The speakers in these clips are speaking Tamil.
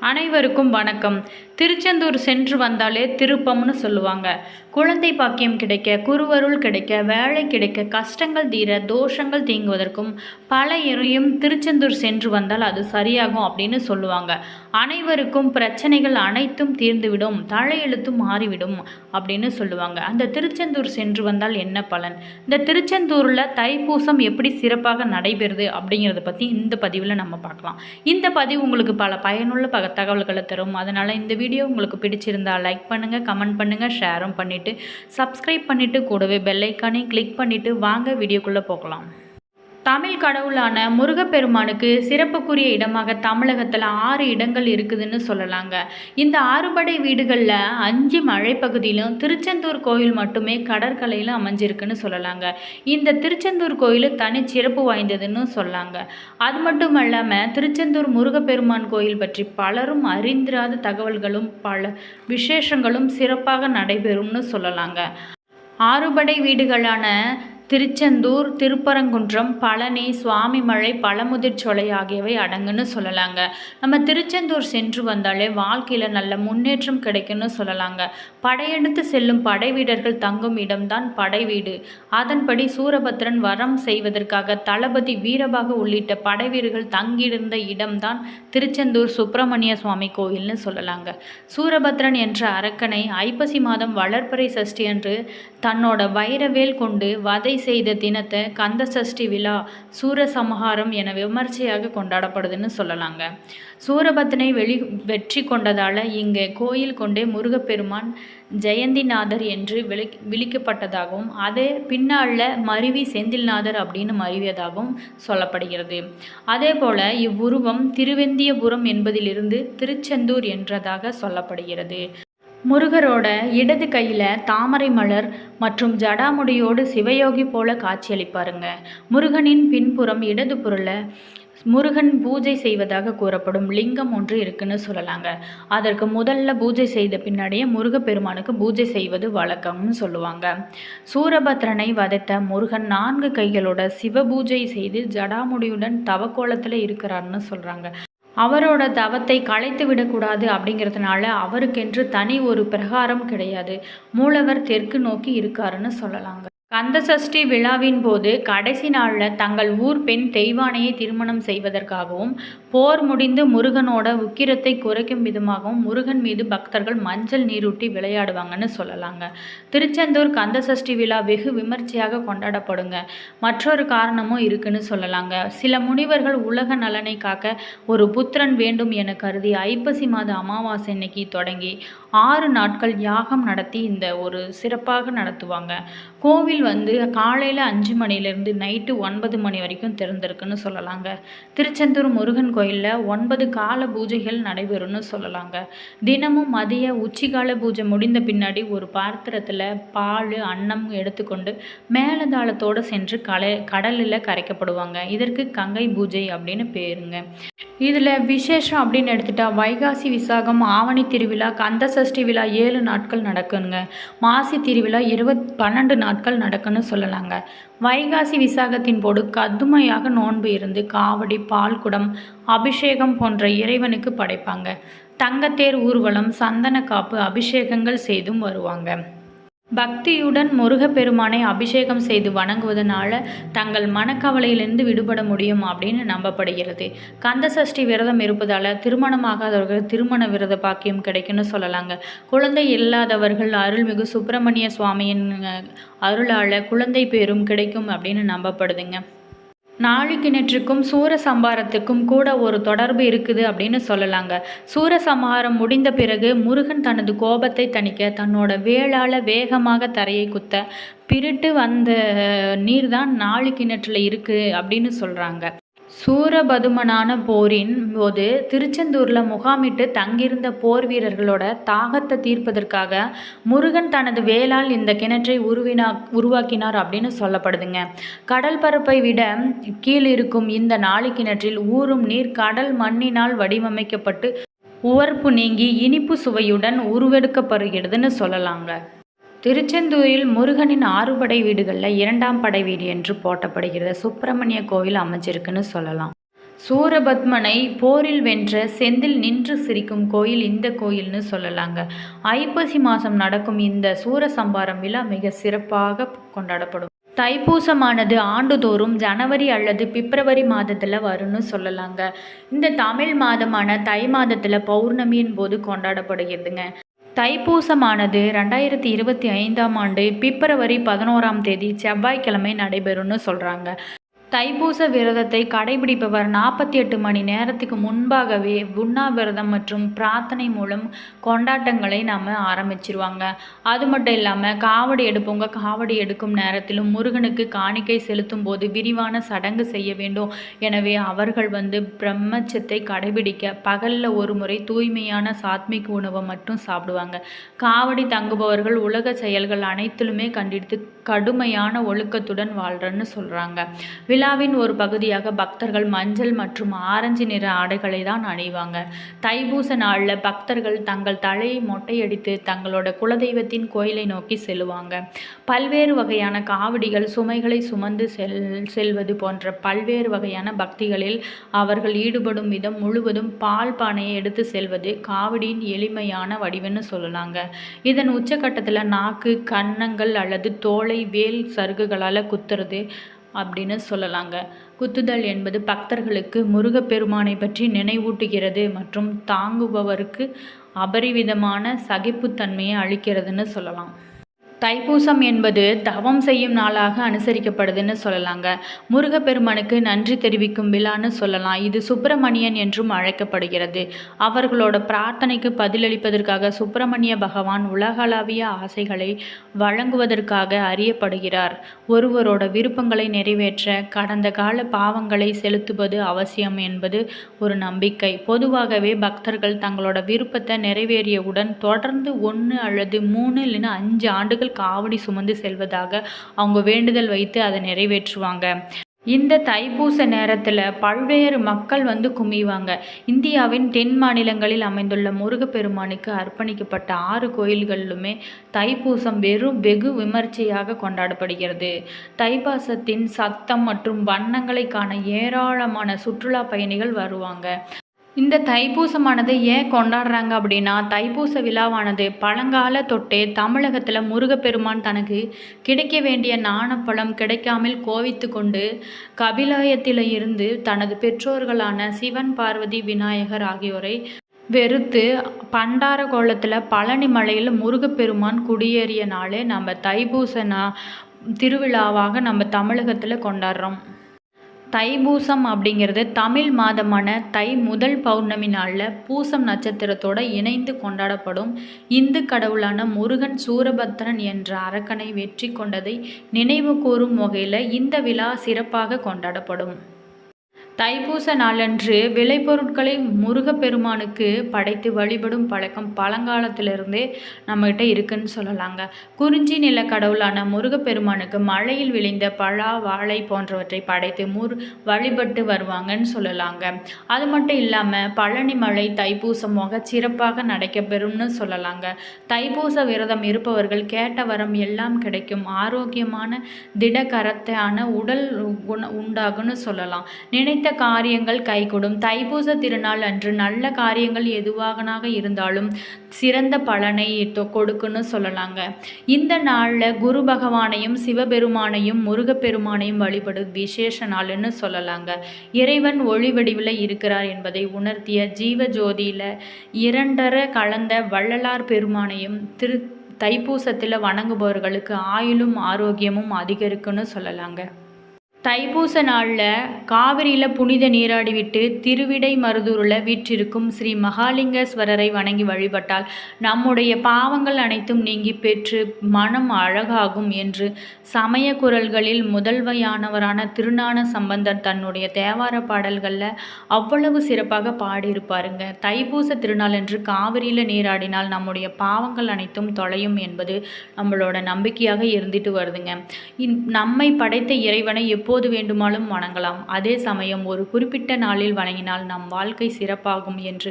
அனைவருக்கும் வணக்கம். திருச்செந்தூர் சென்று வந்தாலே திருப்பம்னு சொல்லுவாங்க. குழந்தை பாக்கியம் கிடைக்க குருவருள் கிடைக்க வேலை கிடைக்க கஷ்டங்கள் தீர தோஷங்கள் தீங்குவதற்கும் பல இறையும் திருச்செந்தூர் சென்று வந்தால் அது சரியாகும் அப்படின்னு சொல்லுவாங்க. அனைவருக்கும் பிரச்சனைகள் அனைத்தும் தீர்ந்துவிடும் தலையெழுத்தும் மாறிவிடும் அப்படின்னு சொல்லுவாங்க. அந்த திருச்செந்தூர் சென்று வந்தால் என்ன பலன்? இந்த திருச்செந்தூரில் தைப்பூசம் எப்படி சிறப்பாக நடைபெறுது அப்படிங்கிறத பற்றி இந்த பதிவில் நம்ம பார்க்கலாம். இந்த பதிவு உங்களுக்கு பல பயனுள்ள பக தகவல்களை தரும். அதனால் இந்த வீடியோ உங்களுக்கு பிடிச்சிருந்தா லைக் பண்ணுங்கள் கமெண்ட் பண்ணுங்கள் ஷேரும் பண்ணிவிட்டு சப்ஸ்கிரைப் பண்ணிவிட்டு கூடவே பெல்லைக்கானையும் கிளிக் பண்ணிவிட்டு வாங்க வீடியோக்குள்ளே போகலாம். தமிழ் கடவுளான முருகப்பெருமானுக்கு சிறப்புக்குரிய இடமாக தமிழகத்தில் ஆறு இடங்கள் இருக்குதுன்னு சொல்லலாங்க. இந்த ஆறுபடை வீடுகளில் அஞ்சு மலைப்பகுதியிலும் திருச்செந்தூர் கோயில் மட்டுமே கடற்கரையில் அமைஞ்சிருக்குன்னு சொல்லலாங்க. இந்த திருச்செந்தூர் கோயில் தனி சிறப்பு வாய்ந்ததுன்னு சொல்லாங்க. அது மட்டும் இல்லாமல் திருச்செந்தூர் முருகப்பெருமான் கோயில் பற்றி பலரும் அறிந்திராத தகவல்களும் பல விசேஷங்களும் சிறப்பாக நடைபெறும்னு சொல்லலாங்க. ஆறுபடை வீடுகளான திருச்செந்தூர் திருப்பரங்குன்றம் பழனி சுவாமிமலை பழமுதிர்ச்சோலை ஆகியவை அடங்குன்னு சொல்லலாங்க. நம்ம திருச்செந்தூர் சென்று வந்தாலே வாழ்க்கையில் நல்ல முன்னேற்றம் கிடைக்கும்னு சொல்லலாங்க. படையெடுத்து செல்லும் படை வீரர்கள் தங்கும் இடம்தான் படை வீடு. அதன்படி சூரபத்ரன் வரம் செய்வதற்காக தளபதி வீரபாகு உள்ளிட்ட படை வீரர்கள் தங்கியிருந்த இடம்தான் திருச்செந்தூர் சுப்பிரமணிய சுவாமி கோயில்னு சொல்லலாங்க. சூரபத்ரன் என்ற அரக்கனை ஐப்பசி மாதம் வளர்ப்பறை சஷ்டி அன்று தன்னோட வைரவேல் கொண்டு வதை செய்த தினத்தை கந்த சஷ்டி விழா சூரசம்ஹாரம் என விமர்சையாக கொண்டாடப்படுதுன்னு சொல்லலாங்க. சூரபத்தனை வெளி வெற்றி கொண்டதால் இங்கே கோயில் கொண்டே முருகப்பெருமான் ஜெயந்திநாதர் என்று விளி விளிக்கப்பட்டதாகவும் அதே பின்னாளில் மருவி செந்தில்நாதர் அப்படின்னு மருவியதாகவும் சொல்லப்படுகிறது. அதே போல் இவ்வுருவம் திருவெந்தியபுரம் என்பதிலிருந்து திருச்செந்தூர் என்றதாக சொல்லப்படுகிறது. முருகரோட இடது கையில் தாமரை மலர் மற்றும் ஜடாமுடியோடு சிவயோகி போல காட்சியளிப்பாருங்க. முருகனின் பின்புறம் இடது புறல முருகன் பூஜை செய்வதாக கூறப்படும் லிங்கம் ஒன்று இருக்குன்னு சொல்லலாங்க. அதற்கு முதல்ல பூஜை செய்த பின்னாடியே முருகப்பெருமானுக்கு பூஜை செய்வது வழக்கம்னு சொல்லுவாங்க. சூரபத்ரனை வதைத்த முருகன் நான்கு கைகளோட சிவ பூஜை செய்து ஜடாமுடியுடன் தவக்கோலத்தில் இருக்கிறார்னு சொல்கிறாங்க அவரோட தவத்தை களைத்து விடக்கூடாது அப்படிங்கிறதுனால அவருக்கென்று தனி ஒரு பிரகாரம் கிடையாது. மூலவர் தெற்கு நோக்கி இருக்காருன்னு சொல்லலாங்க. கந்தசஷ்டி விழாவின் போது கடைசி நாளில் தங்கள் ஊர் பெண் தெய்வானையை திருமணம் செய்வதற்காகவும் போர் முடிந்து முருகனோட உக்கிரத்தை குறைக்கும் விதமாகவும் முருகன் மீது பக்தர்கள் மஞ்சள் நீரூட்டி விளையாடுவாங்கன்னு சொல்லலாங்க. திருச்செந்தூர் கந்தசஷ்டி விழா வெகு விமர்சையாக கொண்டாடப்படுங்க. மற்றொரு காரணமும் இருக்குன்னு சொல்லலாங்க. சில முனிவர்கள் உலக நலனை காக்க ஒரு புத்திரன் வேண்டும் என கருதி ஐப்பசி மாத அமாவாசை இன்னைக்கு தொடங்கி ஆறு நாட்கள் யாகம் நடத்தி இந்த ஒரு சிறப்பாக நடத்துவாங்க. கோவில் வந்து காலையில் அஞ்சு மணிலேருந்து நைட்டு ஒன்பது மணி வரைக்கும் திறந்திருக்குன்னு சொல்லலாங்க. திருச்செந்தூர் முருகன் கோயிலில் ஒன்பது கால பூஜைகள் நடைபெறும்னு சொல்லலாங்க. தினமும் மதிய உச்சிகால பூஜை முடிந்த பின்னாடி ஒரு பாத்திரத்தில் பால் அன்னம் எடுத்துக்கொண்டு மேலதாளத்தோடு சென்று கலை கடலில் கரைக்கப்படுவாங்க. இதற்கு கங்கை பூஜை அப்படின்னு பேருங்க. இதில் விசேஷம் அப்படின்னு எடுத்துட்டா வைகாசி விசாகம் ஆவணி திருவிழா கந்த சஷ்டி விழா ஏழு நாட்கள் நடக்குங்க. மாசி திருவிழா இருபத் பன்னெண்டு நாட்கள் நடக்குன்னு சொல்லலாங்க. வைகாசி விசாகத்தின் போது கதுமையாக நோன்பு இருந்து காவடி பால்குடம் அபிஷேகம் போன்ற இறைவனுக்கு படைப்பாங்க. தங்கத்தேர் ஊர்வலம் சந்தன காப்பு அபிஷேகங்கள் செய்தும் வருவாங்க. பக்தியுடன் முருகப்பெருமானை அபிஷேகம் செய்து வணங்குவதனால தங்கள் மனக்கவலையிலிருந்து விடுபட முடியும் அப்படின்னு நம்பப்படுகிறது. கந்த சஷ்டி விரதம் இருப்பதால் திருமணமாகாதவர்கள் திருமண விரத பாக்கியம் கிடைக்கும்னு சொல்லலாங்க. குழந்தை இல்லாதவர்கள் அருள்மிகு சுப்பிரமணிய சுவாமியின் அருளால் குழந்தை பேரும் கிடைக்கும் அப்படின்னு நம்பப்படுதுங்க. நாழிக்கிணற்றுக்கும் சூரசம்பாரத்துக்கும் கூட ஒரு தொடர்பு இருக்குது அப்படின்னு சொல்லலாங்க. சூரசம்ஹாரம் முடிந்த பிறகு முருகன் தனது கோபத்தை தணிக்க தன்னோட வேளால் வேகமாக தரையை குத்த பிரிட்டு வந்த நீர் தான் நாழிக்கிணற்றில் இருக்குது அப்படின்னு சொல்கிறாங்க சூரபதுமனான போரின் போது திருச்செந்தூரில் முகாமிட்டு தங்கியிருந்த போர் வீரர்களோட தாகத்தை தீர்ப்பதற்காக முருகன் தனது வேளால் இந்த கிணற்றை உருவினா உருவாக்கினார் அப்படின்னு சொல்லப்படுதுங்க. கடல் பரப்பை விட கீழ் இருக்கும் இந்த நாளி கிணற்றில் ஊறும் நீர் கடல் மண்ணினால் வடிவமைக்கப்பட்டு உவர்ப்பு நீங்கி இனிப்பு சுவையுடன் உருவெடுக்கப்படுகிறதுன்னு சொல்லலாங்க. திருச்செந்தூரில் முருகனின் ஆறுபடை வீடுகளில் இரண்டாம் படை வீடு என்று போட்டப்படுகிறது. சுப்பிரமணிய கோவில் அமைஞ்சிருக்குன்னு சொல்லலாம். சூரபத்மனை போரில் வென்ற செந்தில் நின்று சிரிக்கும் கோயில் இந்த கோயில்னு சொல்லலாங்க. ஐப்பசி மாதம் நடக்கும் இந்த சூரசம்பாரம் விழா மிக சிறப்பாக கொண்டாடப்படும். தைப்பூசமானது ஆண்டுதோறும் ஜனவரி அல்லது பிப்ரவரி மாதத்தில் வரும்னு சொல்லலாங்க. இந்த தமிழ் மாதமான தை மாதத்தில் பௌர்ணமியின் போது கொண்டாடப்படுகிறதுங்க. தைப்பூசமானது ரெண்டாயிரத்தி இருபத்தி ஐந்தாம் ஆண்டு பிப்ரவரி பதினோராம் தேதி செவ்வாய்க்கிழமை நடைபெறும்னு சொல்கிறாங்க தைப்பூச விரதத்தை கடைபிடிப்பவர் நாற்பத்தி எட்டு மணி நேரத்துக்கு முன்பாகவே உண்ணாவிரதம் மற்றும் பிரார்த்தனை மூலம் கொண்டாட்டங்களை நாம் ஆரம்பிச்சிருவாங்க. அது மட்டும் இல்லாமல் காவடி எடுப்பவங்க காவடி எடுக்கும் நேரத்திலும் முருகனுக்கு காணிக்கை செலுத்தும் போது விரிவான சடங்கு செய்ய வேண்டும். எனவே அவர்கள் வந்து பிரம்மச்சத்தை கடைபிடிக்க பகலில் ஒரு முறை தூய்மையான சாத்மிக் உணவை மட்டும் சாப்பிடுவாங்க. காவடி தங்குபவர்கள் உலக செயல்கள் அனைத்திலுமே கண்டித்து கடுமையான ஒழுக்கத்துடன் வாழ்கிறன்னு சொல்கிறாங்க விழாவின் ஒரு பகுதியாக பக்தர்கள் மஞ்சள் மற்றும் ஆரஞ்சு நிற ஆடைகளை தான் அணிவாங்க. தைபூச நாளில் பக்தர்கள் தங்கள் தலையை மொட்டையடித்து தங்களோட குலதெய்வத்தின் கோயிலை நோக்கி செல்லுவாங்க. பல்வேறு வகையான காவடிகள் சுமைகளை சுமந்து செல் செல்வது போன்ற பல்வேறு வகையான பக்திகளில் அவர்கள் ஈடுபடும் விதம் முழுவதும் பால் பானையை எடுத்து செல்வது காவடியின் எளிமையான வடிவன்னு சொல்லலாங்க. இதன் உச்சக்கட்டத்தில் நாக்கு கன்னங்கள் அல்லது தோலை வேல் சருகுகளால் குத்துறது அப்படின்னு சொல்லலாங்க. குத்துதல் என்பது பக்தர்களுக்கு முருகப்பெருமானை பற்றி நினைவூட்டுகிறது மற்றும் தாங்குபவருக்கு அபரிவிதமான சகிப்புத்தன்மையை அளிக்கிறதுன்னு சொல்லலாம். தைப்பூசம் என்பது தவம் செய்யும் நாளாக அனுசரிக்கப்படுதுன்னு சொல்லலாங்க. முருகப்பெருமானுக்கு நன்றி தெரிவிக்கும் விழான்னு சொல்லலாம். இது சுப்பிரமணியன் என்றும் அழைக்கப்படுகிறது. அவர்களோட பிரார்த்தனைக்கு பதிலளிப்பதற்காக சுப்பிரமணிய பகவான் உலகளாவிய ஆசைகளை வழங்குவதற்காக அறியப்படுகிறார். ஒருவரோட விருப்பங்களை நிறைவேற்ற கடந்த கால பாவங்களை செலுத்துவது அவசியம் என்பது ஒரு நம்பிக்கை. பொதுவாகவே பக்தர்கள் தங்களோட விருப்பத்தை நிறைவேறியவுடன் தொடர்ந்து ஒன்று அல்லது மூணு இல்லைன்னா அஞ்சு ஆண்டுகள் காவடி சுமந்து செல்வதாக அவங்க வேண்டுதல் வைத்து அதை நிறைவேற்றுவாங்க. இந்த தைப்பூச நேரத்தில் பல்வேறு மக்கள் வந்து குமிவாங்க இந்தியாவின் தென் மாநிலங்களில் அமைந்துள்ள முருகப்பெருமானுக்கு அர்ப்பணிக்கப்பட்ட ஆறு கோயில்களிலுமே தைப்பூசம் வெறும் வெகு விமர்சையாக கொண்டாடப்படுகிறது. தைப்பாசத்தின் சத்தம் மற்றும் வண்ணங்களை காண ஏராளமான சுற்றுலா பயணிகள் வருவாங்க. இந்த தைப்பூசமானது ஏன் கொண்டாடுறாங்க அப்படின்னா தைப்பூச விழாவானது பழங்கால தொட்டே தமிழகத்தில் முருகப்பெருமான் தனக்கு கிடைக்க வேண்டிய நாணப்பழம் கிடைக்காமல் கோவித்து கொண்டு கபிலாயத்தில் இருந்து தனது பெற்றோர்களான சிவன் பார்வதி விநாயகர் ஆகியோரை வெறுத்து பண்டார கோலத்தில் பழனி மலையில் முருகப்பெருமான் குடியேறிய நாளே நம்ம தைப்பூச திருவிழாவாக நம்ம தமிழகத்தில் கொண்டாடுறோம். தைபூசம் அப்படிங்கிறது தமிழ் மாதமான தை முதல் பௌர்ணமி நாளில் பூசம் நட்சத்திரத்தோடு இணைந்து கொண்டாடப்படும். இந்து கடவுளான முருகன் சூரபத்ரன் என்ற அரக்கனை வெற்றி கொண்டதை நினைவு கூறும் வகையில் இந்த விழா சிறப்பாக கொண்டாடப்படும். தைப்பூச நாளன்று விளைபொருட்களை முருகப்பெருமானுக்கு படைத்து வழிபடும் பழக்கம் பழங்காலத்திலிருந்தே நம்மகிட்ட இருக்குன்னு சொல்லலாங்க. குறிஞ்சி நில கடவுளான முருகப்பெருமானுக்கு மழையில் விளைந்த பழா வாழை போன்றவற்றை படைத்து முரு வழிபட்டு வருவாங்கன்னு சொல்லலாங்க. அது மட்டும் இல்லாமல் பழனி மலை தைப்பூசமாக சிறப்பாக நடைக்கப்பெறும்னு சொல்லலாங்க. தைப்பூச விரதம் இருப்பவர்கள் கேட்ட வரம் எல்லாம் கிடைக்கும். ஆரோக்கியமான திடகரத்தான உடல் உண்டாகும்னு சொல்லலாம். நினைத்த காரியங்கள் கைகூடும். தைப்பூச திருநாள் அன்று நல்ல காரியங்கள் எதுவாகனாக இருந்தாலும் சிறந்த பலனை கொடுக்குன்னு சொல்லலாங்க. இந்த நாளில் குரு பகவானையும் சிவபெருமானையும் முருகப்பெருமானையும் வழிபடு விசேஷ நாள்னு சொல்லலாங்க. இறைவன் ஒளி வடிவில் இருக்கிறார் என்பதை உணர்த்திய ஜீவ ஜோதியில் இரண்டரை கலந்த வள்ளலார் பெருமானையும் திரு தைப்பூசத்தில் வணங்குபவர்களுக்கு ஆயுளும் ஆரோக்கியமும் அதிகரிக்குன்னு சொல்லலாங்க. தைப்பூச நாளில் காவிரியில் புனித நீராடிவிட்டு திருவிடை மருதூரில் வீற்றிருக்கும் ஸ்ரீ மகாலிங்கேஸ்வரரை வணங்கி வழிபட்டால் நம்முடைய பாவங்கள் அனைத்தும் நீங்கி பெற்று மனம் அழகாகும் என்று சமய குரல்களில் முதல்வையானவரான திருஞான சம்பந்தர் தன்னுடைய தேவார பாடல்களில் அவ்வளவு சிறப்பாக பாடியிருப்பாருங்க. தைப்பூச திருநாள் என்று காவிரியில் நீராடினால் நம்முடைய பாவங்கள் அனைத்தும் தொலையும் என்பது நம்மளோட நம்பிக்கையாக இருந்துட்டு வருதுங்க. நம்மை படைத்த இறைவனை எப்போது எப்போது வேண்டுமானாலும் வணங்கலாம். அதே சமயம் ஒரு குறிப்பிட்ட நாளில் வணங்கினால் நம் வாழ்க்கை சிறப்பாகும் என்று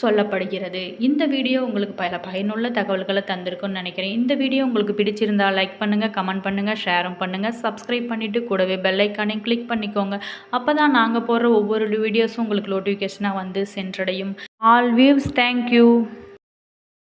சொல்லப்படுகிறது. இந்த வீடியோ உங்களுக்கு பல பயனுள்ள தகவல்களை தந்திருக்கும்னு நினைக்கிறேன். இந்த வீடியோ உங்களுக்கு பிடிச்சிருந்தா லைக் பண்ணுங்கள் கமெண்ட் பண்ணுங்கள் ஷேரும் பண்ணுங்கள் சப்ஸ்கிரைப் பண்ணிவிட்டு கூடவே பெல் கிளிக் பண்ணிக்கோங்க. அப்போ தான் நாங்கள் போடுற ஒவ்வொரு வீடியோஸும் உங்களுக்கு நோட்டிஃபிகேஷனாக வந்து சென்றடையும். All views thank you